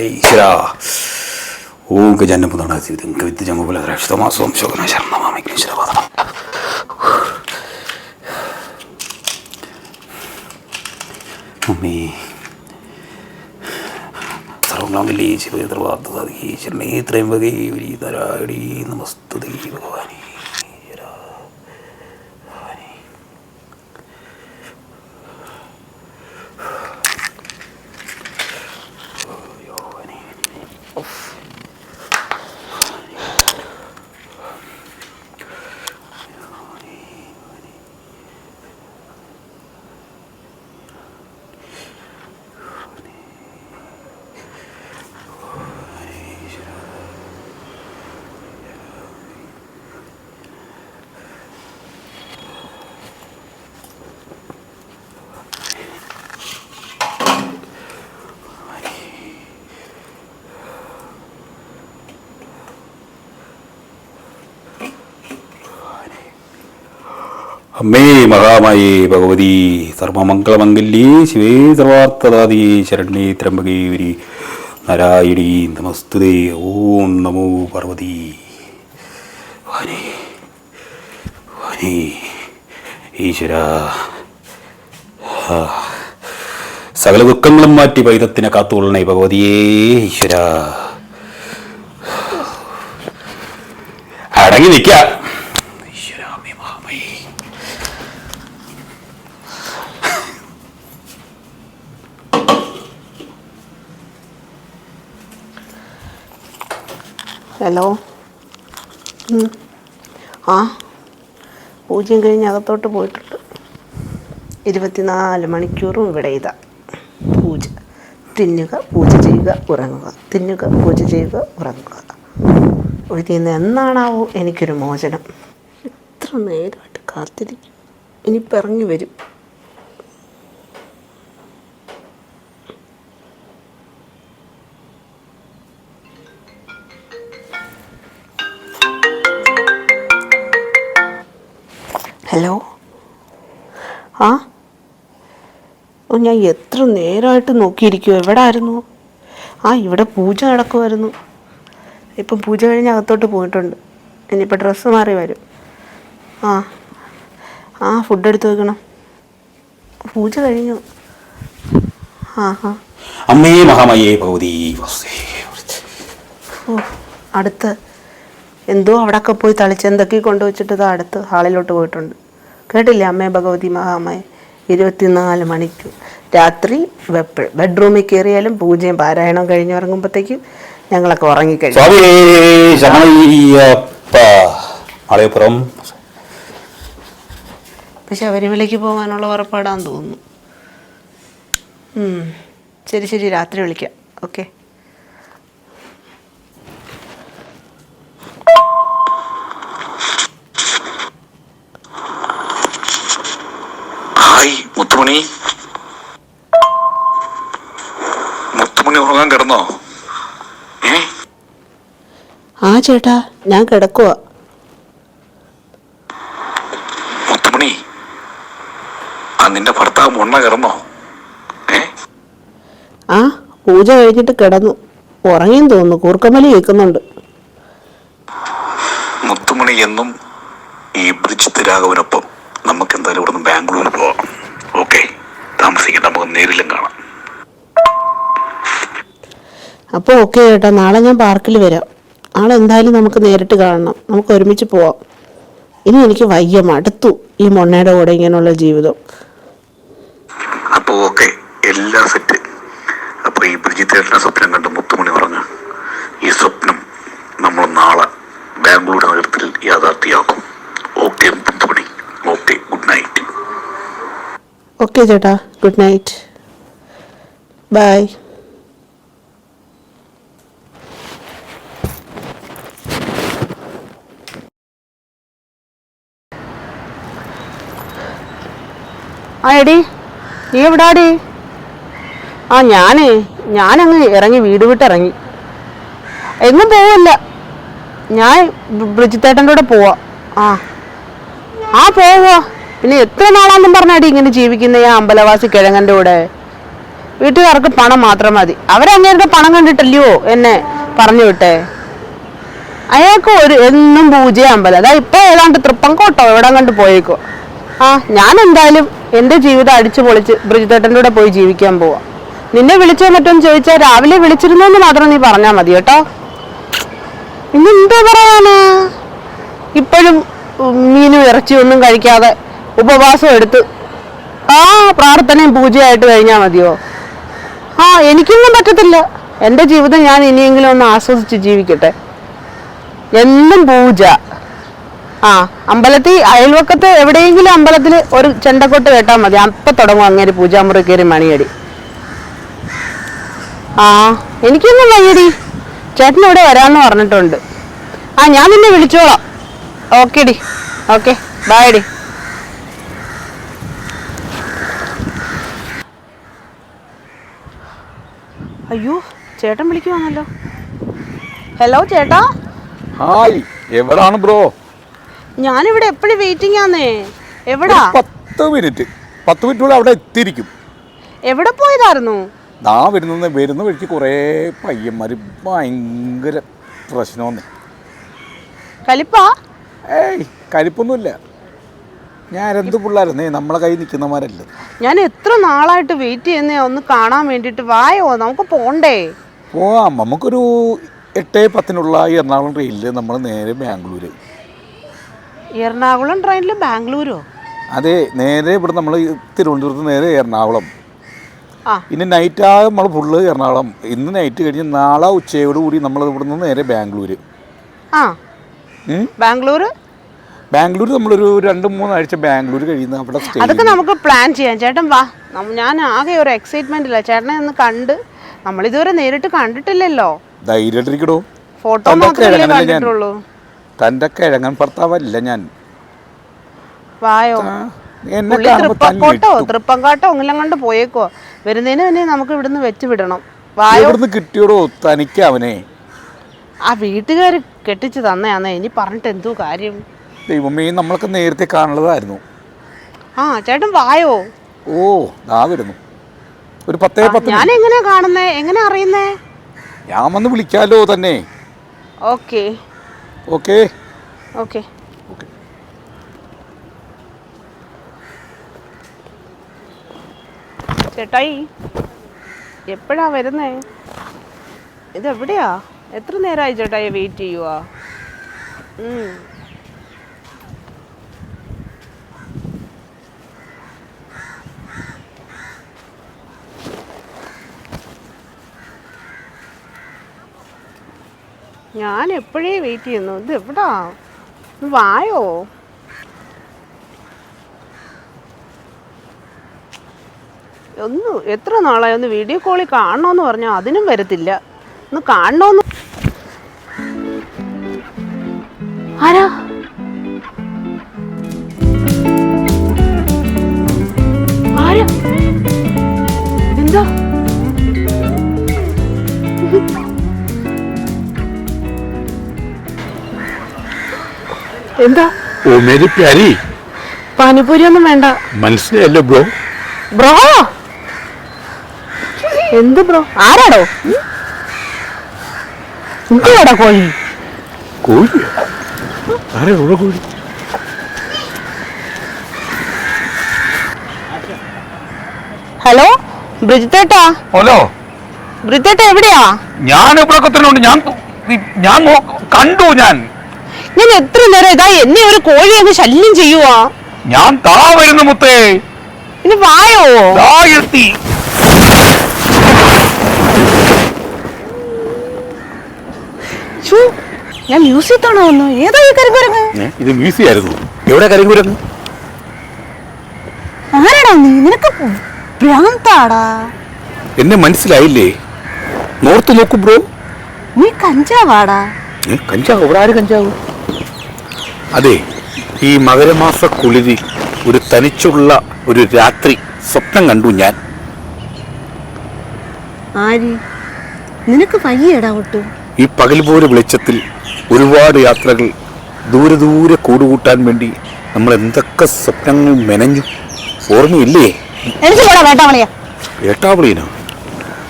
ഈശ്വര. ഓം ഗജാനപുതാണ് കവിത്ത് ജംഗുബല രക്ഷിതമാസവും ശോകന ശരണമാമിഗ്നീശ്വരപാദം അമ്മേ. സർവങ്ങളാമില്ലേ ശിവത്രവാർത്തതീ ശരണേ ത്രയംബകേ നമസ്തുതേ ഭഗവാനേ. അമ്മേ മഹാമായേ ഭഗവതി സർവമംഗളമംഗല്യേ ശിവേ സർവാർത്ഥദാതി ശരണ്യേ ത്രംബകേവരി നാരായണി നമസ്തുതേ ഓം നമോ പാർവതി. വാനേ വാനേ ഈശ്വര. സകല ദുഃഖങ്ങളും മാറ്റി വൈദത്തിനെ കാത്തുകൊള്ളണേ ഭഗവതിയേ ഈശ്വര. അടങ്ങി നിൽക്ക. ഹലോ. ആ പൂജ്യം കഴിഞ്ഞ് അകത്തോട്ട് പോയിട്ടുണ്ട്. ഇരുപത്തിനാല് മണിക്കൂറും ഇവിടെ ഇതാ. പൂജ. തിന്നുക പൂജ ചെയ്യുക ഉറങ്ങുക. തിന്നുക പൂജ ചെയ്യുക ഉറങ്ങുക. ഇതിൽ നിന്ന് എന്നാണാവോ എനിക്കൊരു മോചനം. ഇത്ര നേരമായിട്ട് കാത്തിരിക്കും? ഇനി ഇറങ്ങി വരും. ഹലോ ആ? ഓ ഞാൻ എത്ര നേരമായിട്ട് നോക്കിയിരിക്കുമോ എവിടെ ആയിരുന്നു ആ ഇവിടെ പൂജ നടക്കുമായിരുന്നു ഇപ്പം പൂജ കഴിഞ്ഞ് അകത്തോട്ട് പോയിട്ടുണ്ട്. ഇനിയിപ്പോൾ ഡ്രസ്സ് മാറി വരും. ആ ആ ഫുഡ് എടുത്ത് വെക്കണം. പൂജ കഴിഞ്ഞു. ആ ആ. അമ്മേ മഹാമയേ ഭഗവതി വസ്തേ ഓ അടുത്ത്. എന്തോ അവിടെയൊക്കെ പോയി തളിച്ചെന്തൊക്കെ കൊണ്ടുവച്ചിട്ട് ഇതാ അടുത്ത് ഹാളിലോട്ട് പോയിട്ടുണ്ട്. കേട്ടില്ലേ അമ്മേ ഭഗവതി മഹാമയ ഇരുപത്തിനാല് മണിക്ക്. രാത്രി വെപ്പ് ബെഡ്റൂമിൽ കയറിയാലും പൂജയും പാരായണം കഴിഞ്ഞിറങ്ങുമ്പോഴത്തേക്കും ഞങ്ങളൊക്കെ ഉറങ്ങിക്കഴിഞ്ഞു. പക്ഷെ ശബരിമലയ്ക്ക് പോകാനുള്ള ഉറപ്പാടാന്ന് തോന്നുന്നു. ശരി ശരി. രാത്രി വിളിക്കാം. ഓക്കെ. ഹായ് മുത്തുമണി. മുത്തുമണി ഉറങ്ങാൻ കിടന്നോ? ഏ? ആ ചേട്ടാ ഞാൻ കിടക്കുക മുത്തുമണി ആ നിന്റെ ഭർത്താവ് മുണ്ണ കിടന്നോ? ഏ? ആ പൂജ കഴിഞ്ഞിട്ട് കിടന്നു. ഉറങ്ങിയും തോന്നുന്നു. കൂർക്കമലി കേൾക്കുന്നുണ്ട്. മുത്തുമണി എന്നും ഈ ബ്രിഡ്ജ് രാഘവനൊപ്പം നമുക്ക് എന്തായാലും ഇവിടെ നിന്ന് ബാംഗ്ലൂർ പോവാം. ഓക്കെ. താമസിക്കാൻ നമുക്ക് നേരിലും കാണാം. അപ്പോൾ ഓക്കെ ചേട്ടാ നാളെ ഞാൻ പാർക്കിൽ വരാം. നാളെ എന്തായാലും നമുക്ക് നേരിട്ട് കാണണം. നമുക്ക് ഒരുമിച്ച് പോവാം. ഇനി എനിക്ക് വയ്യ മടുത്തു ഈ മൊണ്ണയുടെ കൂടെ ഇങ്ങനെയുള്ള ജീവിതം. അപ്പോൾ ഓക്കെ എല്ലാ സെറ്റ്. അപ്പോൾ ഈ ബ്രിജിത്തേട്ടനെ സ്വപ്നം കണ്ട് മുത്തുമണി പറഞ്ഞു ഈ സ്വപ്നം നമ്മൾ നാളെ ബാംഗ്ലൂർ നഗരത്തിൽ യാഥാർത്ഥ്യമാക്കും. ഓക്കെ ഗുഡ് നൈറ്റ് ഓക്കെ ചേട്ടാ. ഗുഡ് നൈറ്റ് ബൈ ആ എടി നീ എവിടാടി? ആ ഞാനേ. ഞാനങ്ങ് ഇറങ്ങി വീട് വിട്ടിറങ്ങി. എങ്ങും പോവില്ല. ഞാൻ ബ്രിജിത്തേട്ടന്റെ കൂടെ പോവാ. ആ. ആ പോവാ. പിന്നെ എത്ര നാളാന്നും പറഞ്ഞാടി ഇങ്ങനെ ജീവിക്കുന്ന ഈ അമ്പലവാസി കിഴങ്ങന്റെ കൂടെ? വീട്ടുകാർക്ക് പണം മാത്രം മതി. അവരങ്ങേരുടെ പണം കണ്ടിട്ടല്ലയോ എന്നെ പറഞ്ഞു വിട്ടേ? അയാൾക്ക് ഒരു എന്നും പൂജ അമ്പലം. അതാ ഇപ്പൊ ഏതാണ്ട് തൃപ്പങ്കോട്ടോ എവിടെ കണ്ട് പോയേക്കോ. ആ ഞാൻ എന്തായാലും എന്റെ ജീവിതം അടിച്ചു പൊളിച്ച് ബ്രിജിത്തേട്ടന്റെ കൂടെ പോയി ജീവിക്കാൻ പോവാ. നിന്നെ വിളിച്ചോ മറ്റോന്ന് ചോദിച്ചാൽ രാവിലെ വിളിച്ചിരുന്നെന്ന് മാത്രം നീ പറഞ്ഞാ മതി കേട്ടോ. ഇനി എന്തോ പറയാനാ? ഇപ്പോഴും മീനും ഇറച്ചിയൊന്നും കഴിക്കാതെ ഉപവാസം എടുത്ത്. ആ പ്രാർത്ഥനയും പൂജയായിട്ട് കഴിഞ്ഞാൽ മതിയോ? ആ എനിക്കൊന്നും പറ്റത്തില്ല. എന്റെ ജീവിതം ഞാൻ ഇനിയെങ്കിലും ഒന്ന് ആസ്വദിച്ച് ജീവിക്കട്ടെ. എന്നും പൂജ. ആ അമ്പലത്തിൽ അയൽവക്കത്ത് എവിടെയെങ്കിലും അമ്പലത്തിൽ ഒരു ചെണ്ടക്കൊട്ട് കേട്ടാൽ മതി. അപ്പം തുടങ്ങും അങ്ങേര് പൂജാമുറി കയറി മണിയടി. ആ എനിക്കൊന്നും വയ്യടി. ചേട്ടൻ ഇവിടെ വരാമെന്ന് പറഞ്ഞിട്ടുണ്ട്. ആ ഞാൻ നിന്നെ വിളിച്ചോളാം. ഓക്കെ ഡി ഓക്കെ. ബായ് ഡി അയ്യോ ചേട്ടൻ വിളിക്കുവാണല്ലോ. ഹലോ ചേട്ടാ. ഹായ് എവിടാണ് ബ്രോ? ഞാനിവിടെ എപ്പോഴും വെയിറ്റിംഗ് ആന്നേ എവിടാ പത്ത് മിനിറ്റ് പത്ത് മിനിറ്റുള്ള അവിടെ എത്തിയിരിക്കും. എവിടെ പോയതായിരുന്നു? ദാ വരുന്ന വരുന്ന വഴിക്ക് കുറേ പയ്യന്മാർ ഭയങ്കര പ്രശ്നമെന്ന്. കലിപ്പാ? ഏയ് കരിപ്പൊന്നുമില്ല ഞാൻ എന്ത് പിള്ളേരെന്നേ നമ്മളെ കയ്യിൽ നിൽക്കുന്നമാരല്ല ഞാൻ എത്ര നാളായിട്ട് വെയിറ്റ് ചെയ്യുന്നേ ഒന്ന് കാണാൻ വേണ്ടിയിട്ട് വായോ നമുക്ക് പോണ്ടേ. പോവാം. നമുക്കൊരു എട്ട് പത്തിനുള്ള എറണാകുളം ട്രെയിനിൽ നമ്മൾ നേരെ ബാംഗ്ലൂർ എറണാകുളം ട്രെയിനിൽ ബാംഗ്ലൂരോ? അതെ നേരെ ഇവിടെ നമ്മൾ തിരുവനന്തപുരത്ത് നേരെ എറണാകുളം. ആ. ഇനി നൈറ്റ് നമ്മൾ ഫുള്ള് എറണാകുളം. ഇന്ന് നൈറ്റ് കഴിഞ്ഞ് നാളെ ഉച്ചയോടുകൂടി നമ്മൾ ഇവിടെ നിന്ന് നേരെ ബാംഗ്ലൂർ ആ. ബാംഗ്ലൂർ ബാംഗ്ലൂർ നമ്മളൊരു രണ്ട് മൂന്നാഴ്ച ബാംഗ്ലൂർ കഴിയുന്ന അവിടെ സ്റ്റേ അതൊക്കെ നമുക്ക് പ്ലാൻ ചെയ്യാം. ചേട്ടൻ വാ. ഞാൻ ആകെ ഒരു എക്സൈറ്റ്മെന്റ് ഇല്ല ചേട്ടനെ ഒന്ന് കണ്ട് നമ്മൾ ഇതുവരെ നേരിട്ട് കണ്ടിട്ടില്ലല്ലോ. ധൈര്യമായിട്ടിരിക്കടോ. ഫോട്ടോ മാത്രമേ കണ്ടിട്ടുള്ളൂ. തന്റെ കിഴങ്ങൻ ഭർത്താവല്ല ഞാൻ. വായോ. തൃപ്പക്കോട്ടോ. തൃപ്പങ്കാട്ടോ ഒന്നിലും കണ്ട് പോയേക്കോ വരുന്നതിന് തന്നെ നമുക്ക് ഇവിടുന്ന് വെച്ച് വിടണം. വായോ. കിട്ടിയോടോ? തനിക്ക് അവനെ. ആ വീട്ടുകാർ കെട്ടിച്ച് തന്നെയാന്നേ. ഇനി പറഞ്ഞിട്ട് എന്തോ കാര്യം? ദൈവമേ നമ്മളൊക്കെ നേരത്തെ കാണുന്നതായിരുന്നു. ആ ചേട്ടൻ വായോ? ഓ ദാ വരുന്നു. ഒരു പത്തേ പത്ത് ഞാൻ എങ്ങനെയാ കാണുന്നേ? എങ്ങനെ അറിയുന്നേ? ഞാൻ വന്ന് വിളിക്കാലോ തന്നെ. ഓക്കെ. ഓക്കെ. ഓക്കെ. ചേട്ടായി എപ്പോഴാ വരുന്നേ? ഇത് എവിടെയാ എത്ര നേരമായി ചേട്ടായി വെയിറ്റ് ചെയ്യുവാ? ഞാൻ എപ്പോഴേ വെയിറ്റ് ചെയ്യുന്നു? ഇത് എവിടാ? വായോ? ഒന്ന് എത്ര നാളായി? ഒന്ന് വീഡിയോ കോളിൽ കാണണമെന്ന് പറഞ്ഞാൽ അതിനും വരത്തില്ല. ഒന്ന് കാണണമെന്ന് ആരാ? ആരാ? എന്താ എന്താ? ഓ മേരി പ്യാരി. പാനിപ്പൂരി ഒന്നും വേണ്ട. മനസ്സിലായല്ലോ ബ്രോ? ബ്രോ? എന്ത് ബ്രോ? ആരാടോ? എന്തുവാടാ കോഴി? കോഴി ആരെ ഉള്ള കോഴി? ഹലോ? ബ്രിജിത്തേട്ടാ ഹലോ? ബ്രിജിത്തേട്ട എവിടെയാ? ഞാൻ ഇവിടെ തന്നെ ഉണ്ട് ഞാൻ ഞാൻ കണ്ടു ഞാൻ. ഞാൻ എത്ര നേരം ഇതാ എന്നെ ഒരു കോഴി അങ്ങ് ശല്യം ചെയ്യുവാ? ഞാൻ താ വരുന്നു മുത്തേ. ഇനി വായോ? താ എത്തി. ശ്ശോ, ഞാൻ മ്യൂസിയത്താണോ വന്നു? ഏതാ ഈ കരിങ്കുരങ്ങ്? ഏ, ഇത് മ്യൂസിയം ആയിരുന്നു എവിടെ കരിങ്കുരങ്ങ്? ആരാടാ നീ? നിനക്ക് ഭ്രാന്താടാ. എന്നെ മനസ്സിലായില്ലേ? നോർത്ത് നോക്കൂ ബ്രോ. നീ കഞ്ചാവാടാ. ഏ, കഞ്ചാവ്? ഇവിടെ ആര് കഞ്ചാവ്? അതെ ഈ മകരമാസ കുളിരി ഒരു തനിച്ചുള്ള ഒരു രാത്രി സ്വപ്നം കണ്ടു ഞാൻ. ആര്? നിനക്ക് വയ്യടാ ഒട്ടും. ഈ പകൽ പോലെ വെളിച്ചത്തിൽ ഒരുപാട് യാത്രകൾ ദൂരെ ദൂരെ കൂടുകൂട്ടാൻ വേണ്ടി നമ്മൾ എന്തൊക്കെ സ്വപ്നങ്ങൾ മെനഞ്ഞു. ഓർമ്മയില്ലേ? എനിക്ക്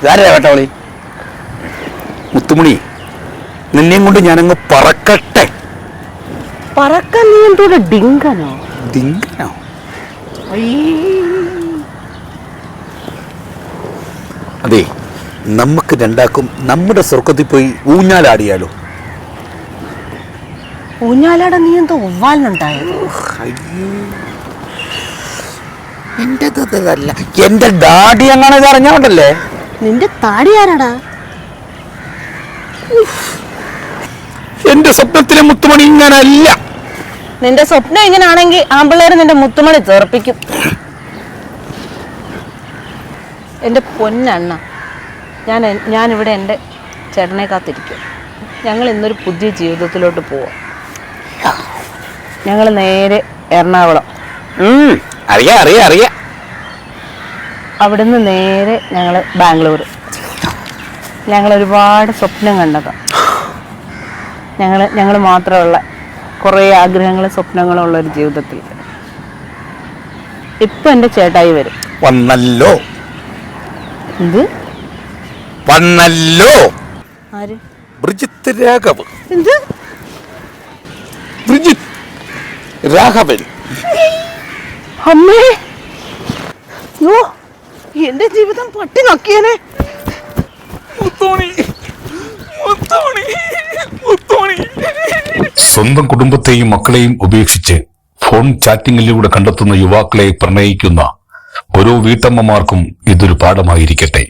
ഇതാരാ വേട്ടവളി? മുത്തുമണി നിന്നെയും കൊണ്ട് ഞാനങ്ങ് പറക്കട്ടെ. പറക്കാൻ നീ എന്തോ ഡിങ്കനോ? ഡിങ്കനോ അതെ നമുക്ക് രണ്ടാക്കും നമ്മുടെ സ്വർഗത്തിൽ പോയി ഊഞ്ഞാലാടിയാലോ? ഊഞ്ഞാലാട നീ എന്തോ ഒവ്വാലിനുണ്ടായത് എന്റേതല്ല എന്റെ ഡാഡി അങ്ങനെ ഇത് അറിഞ്ഞോണ്ടല്ലേ നിന്റെ താടി ആരാടാ? എന്റെ സ്വപ്നത്തിലെ മുത്തുമണി ഇങ്ങനല്ല. നിന്റെ സ്വപ്നം ഇങ്ങനാണെങ്കിൽ ആമ്പിള്ളേർ നിന്റെ മുത്തുമണി ചേർപ്പിക്കും എന്റെ പൊന്നണ്ണ ഞാൻ ഞാനിവിടെ എന്റെ ചേട്ടനെ കാത്തിരിക്കും. ഞങ്ങൾ ഇന്നൊരു പുതിയ ജീവിതത്തിലോട്ട് പോവാം. ഞങ്ങൾ നേരെ എറണാകുളം. അറിയാം അറിയാം അറിയാം. അവിടുന്ന് നേരെ ഞങ്ങൾ ബാംഗ്ലൂർ ഞങ്ങൾ ഒരുപാട് സ്വപ്നം കണ്ടതാണ് ഞങ്ങൾ ഞങ്ങൾ മാത്രമുള്ള കുറേ ആഗ്രഹങ്ങളും സ്വപ്നങ്ങളും ഉള്ള ഒരു ജീവിതത്തിൽ. ഇപ്പൊ എന്റെ ചേട്ടായി വരും. വന്നല്ലോ. ഇത് വന്നല്ലോ. ആര്? ബ്രിജിത്ത് രാഘവ്. എന്ത്? ബ്രിജിത്ത് രാഘവൻ. അമ്മേ. യോ എന്റെ ജീവിതം പട്ടി നക്കിയനെ. സ്വന്തം കുടുംബത്തെയും മക്കളെയും ഉപേക്ഷിച്ച് ഫോൺ ചാറ്റിംഗിലൂടെ കണ്ടെത്തുന്ന യുവാക്കളെ പ്രണയിക്കുന്ന ഓരോ വീട്ടമ്മമാർക്കും ഇതൊരു പാഠമായിരിക്കട്ടെ.